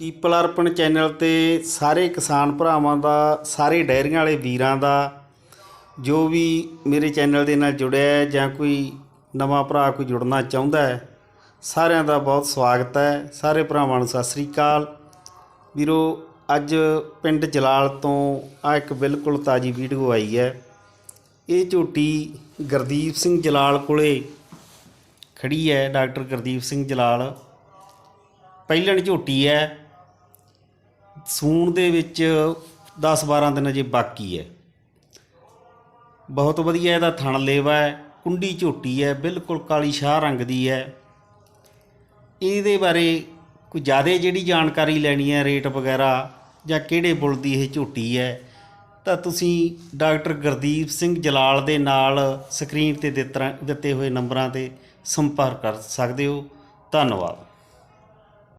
People ਅਰਪਣ channel ਤੇ ਸਾਰੇ ਕਿਸਾਨ ਭਰਾਵਾਂ ਦਾ, ਸਾਰੇ ਡੈਰੀਆਂ ਵਾਲੇ ਵੀਰਾਂ ਦਾ, ਜੋ ਵੀ ਮੇਰੇ ਚੈਨਲ ਦੇ ਨਾਲ ਜੁੜਿਆ ਹੈ ਜਾਂ ਕੋਈ ਨਵਾਂ ਭਰਾ ਕੋਈ ਜੁੜਨਾ ਚਾਹੁੰਦਾ ਹੈ, ਸਾਰਿਆਂ ਦਾ ਬਹੁਤ ਸਵਾਗਤ ਹੈ। ਸਾਰੇ ਭਰਾਵਾਂ ਨੂੰ ਸਤਿ ਸ੍ਰੀ ਅਕਾਲ। ਵੀਰੋ, ਅੱਜ ਪਿੰਡ ਜਲਾਲ ਤੋਂ ਆ ਇੱਕ ਬਿਲਕੁਲ ਤਾਜੀ ਵੀਡੀਓ ਆਈ ਹੈ। ਇਹ ਝੋਟੀ ਗੁਰਦੀਪ ਸਿੰਘ ਜਲਾਲ ਕੋਲੇ ਖੜੀ ਹੈ, ਡਾਕਟਰ ਗੁਰਦੀਪ ਸਿੰਘ ਜਲਾਲ। ਪਹਿਲਣ ਝੋਟੀ ਹੈ। ਸੂਣ ਦੇ ਵਿੱਚ 10-12 ਦਿਨ ਅਜੇ ਬਾਕੀ ਹੈ। ਬਹੁਤ ਵਧੀਆ ਇਹਦਾ ਥਣ ਲੇਵਾ ਹੈ, ਕੁੰਡੀ ਝੋਟੀ ਹੈ, ਬਿਲਕੁਲ ਕਾਲੀ ਸ਼ਾਹ ਰੰਗ ਦੀ ਹੈ। ਇਹਦੇ ਬਾਰੇ ਕੋਈ ਜ਼ਿਆਦਾ ਜਿਹੜੀ ਜਾਣਕਾਰੀ ਲੈਣੀ ਹੈ, ਰੇਟ ਵਗੈਰਾ ਜਾਂ ਕਿਹੜੇ ਬੁੱਲ ਦੀ ਇਹ ਝੋਟੀ ਹੈ, ਤਾਂ ਤੁਸੀਂ ਡਾਕਟਰ ਗੁਰਦੀਪ ਸਿੰਘ ਜਲਾਲ ਦੇ ਨਾਲ ਸਕਰੀਨ ਤੇ ਦਿੱਤਰਾ- ਦਿੱਤੇ ਹੋਏ ਨੰਬਰਾਂ ਤੇ ਸੰਪਰਕ ਕਰ ਸਕਦੇ ਹੋ। ਧੰਨਵਾਦ।